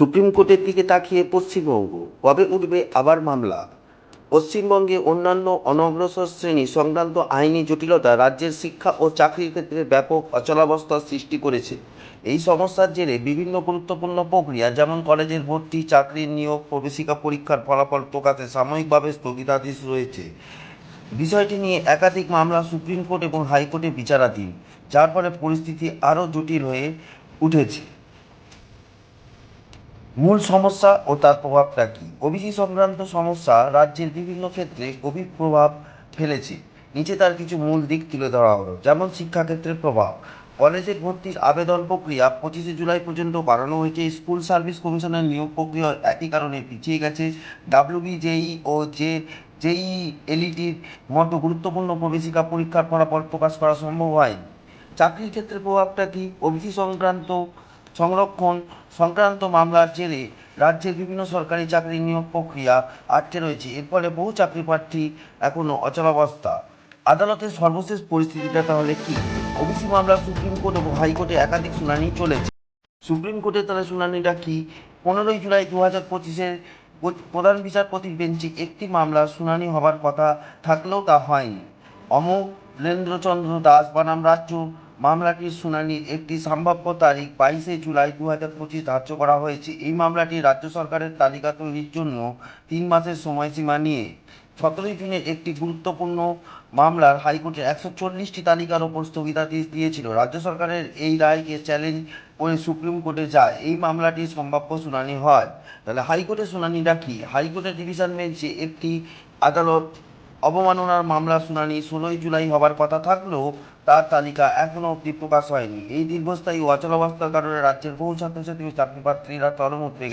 Supreme কোর্টের দিকে তাকিয়ে পশ্চিমবঙ্গ। কবে উঠবে আবার মামলা? পশ্চিমবঙ্গে অন্যান্য অনগ্রসর শ্রেণি সংক্রান্ত আইনি জটিলতা রাজ্যের শিক্ষা ও চাকরির ক্ষেত্রে ব্যাপক অচলাবস্থার সৃষ্টি করেছে। এই সমস্যার জেরে বিভিন্ন গুরুত্বপূর্ণ প্রক্রিয়া, যেমন কলেজের ভর্তি, চাকরির নিয়োগ, প্রবেশিকা পরীক্ষার ফলাফল প্রকাশে সাময়িকভাবে স্থগিতাদেশ রয়েছে। বিষয়টি নিয়ে একাধিক মামলা সুপ্রিম কোর্ট এবং হাইকোর্টে বিচারাধীন, যার ফলে পরিস্থিতি আরও জটিল হয়ে উঠেছে। মূল সমস্যা ও তার প্রভাবটা কী? ওবিসি সংক্রান্ত সমস্যা রাজ্যের বিভিন্ন ক্ষেত্রে গভীর প্রভাব ফেলেছে। নিচে তার কিছু মূল দিক তুলে ধরা হলো, যেমন শিক্ষাক্ষেত্রের প্রভাব। কলেজের ভর্তির আবেদন প্রক্রিয়া পঁচিশে জুলাই পর্যন্ত বাড়ানো হয়েছে। স্কুল সার্ভিস কমিশনের নিয়োগ প্রক্রিয়া একই কারণে পিছিয়ে গেছে। ডাব্লিউবিজেই ও যে জেই এলইডির মতো গুরুত্বপূর্ণ প্রবেশিকা পরীক্ষার ফলাফল প্রকাশ করা সম্ভব হয়নি। চাকরির ক্ষেত্রে প্রভাবটা কি? ওবিসি সংক্রান্ত সংরক্ষণ, সংক্রান্ত মামলার জেরে রাজ্যের বিভিন্ন সরকারি চাকরি নিয়োগ প্রক্রিয়া আটকে রয়েছে। এর ফলে বহু চাকরি প্রার্থী এখনও অচলাবস্থা। আদালতের সর্বশেষ পরিস্থিতিটা তাহলে কি? ওবিসি মামলা সুপ্রিম কোর্ট এবং হাইকোর্টে একাধিক শুনানি চলেছে। সুপ্রিম কোর্টের তাহলে শুনানিটা কি? পনেরোই জুলাই দু হাজার পঁচিশের প্রধান বিচারপতির বেঞ্চে একটি মামলার শুনানি হবার কথা থাকলেও তা হয়নি। অমলেন্দ্রচন্দ্র দাস, বনাম রাজ্য মামলাটির শুনানির একটি সম্ভাব্য তারিখ বাইশে জুলাই দু হাজার পঁচিশ ধার্য করা হয়েছে। এই মামলাটি রাজ্য সরকারের তালিকা তৈরির জন্য তিন মাসের সময়সীমা নিয়ে। সতেরোই জুনের একটি গুরুত্বপূর্ণ মামলার হাইকোর্টের একশো চল্লিশটি তালিকার ওপর স্থগিতাদেশ দিয়েছিল। রাজ্য সরকারের এই রায়কে চ্যালেঞ্জ করে সুপ্রিম কোর্টে যায়। এই মামলাটির সম্ভাব্য শুনানি হয়। তাহলে হাইকোর্টের শুনানিটা কি? হাইকোর্টের ডিভিশন বেঞ্চে একটি আদালত অবমাননার মামলা শুনানি ষোলোই জুলাই হবার কথা থাকলেও তার তালিকা এখনও অবধি প্রকাশ হয়নি। এই দীর্ঘস্থায়ী অচলাবস্থার কারণে রাজ্যের বহু ছাত্রছাত্রী ও চাকরিপ্রার্থীরা চরম রেখে